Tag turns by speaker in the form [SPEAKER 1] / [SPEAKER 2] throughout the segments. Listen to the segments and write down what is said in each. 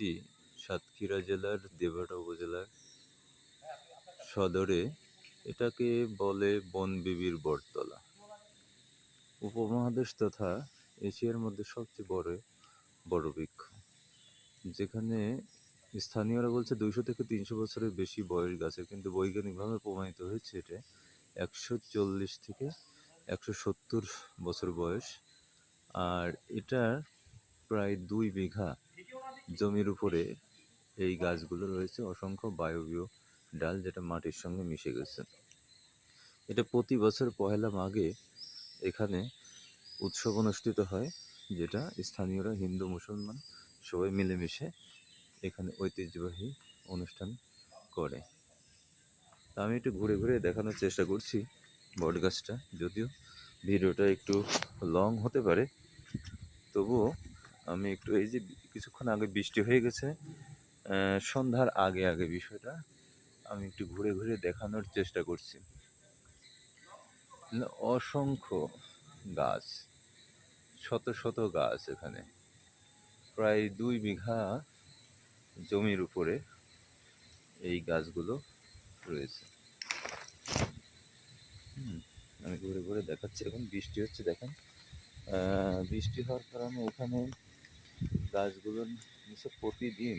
[SPEAKER 1] এটি সাতক্ষীরা জেলার দেবহাটা উপজেলার সদরে এটাকে বলে বনবিবির বটতলা। উপমহাদেশ তথা এশিয়ার মধ্যে সবচেয়ে বড় বড় বৃক্ষ যেখানে স্থানীয়রা বলছে দুইশো থেকে তিনশো বছরের বেশি বয়স গাছের কিন্তু বৈজ্ঞানিকভাবে প্রমাণিত হয়েছে এটা একশো চল্লিশ থেকে একশো সত্তর বছর বয়স। আর এটার প্রায় দুই বিঘা জমির উপরে এই গাছগুলো রয়েছে, অসংখ্য বায়বীয় ডাল যেটা মাটির সঙ্গে মিশে গেছে। এটা প্রতি বছর পহেলা মাঘে এখানে উৎসব অনুষ্ঠিত হয়, যেটা স্থানীয়রা, হিন্দু, মুসলমান সবাই মিলেমিশে এখানে ঐতিহ্যবাহী অনুষ্ঠান করে। তা আমি একটু ঘুরে ঘুরে দেখানোর চেষ্টা করছি বট গাছটা, যদিও ভিডিওটা একটু লং হতে পারে, তবুও আমি একটু এই যে কিছুক্ষণ আগে বৃষ্টি হয়ে গেছে সন্ধ্যার আগে আগে বিষয়টা আমি একটু ঘুরে ঘুরে দেখানোর চেষ্টা করছি। অসংখ্য গাছ, শত শত গাছ এখানে। প্রায় দুই বিঘা জমির উপরে এই গাছগুলো রয়েছে। আমি ঘুরে ঘুরে দেখাচ্ছি। এখন বৃষ্টি হচ্ছে, দেখেন। বৃষ্টি হওয়ার কারণে এখানে গাছগুলোর নিচে প্রতিদিন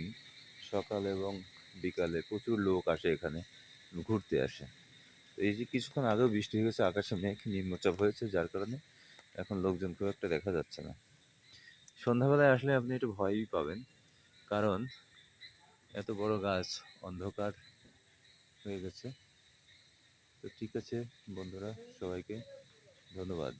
[SPEAKER 1] সকাল এবং বিকালে প্রচুর লোক আসে এখানে, ঘুরতে আসে। তো এই যে কিছুক্ষণ আগেও বৃষ্টি হয়ে গেছে আকাশে মেঘ, নিম্নচাপ হয়েছে, যার কারণে এখন লোকজন খুব একটা দেখা যাচ্ছে না। সন্ধ্যাবেলায় আসলে আপনি একটু ভয়ই পাবেন, কারণ এত বড় গাছ অন্ধকার হয়ে গেছে। তো ঠিক আছে বন্ধুরা, সবাইকে ধন্যবাদ।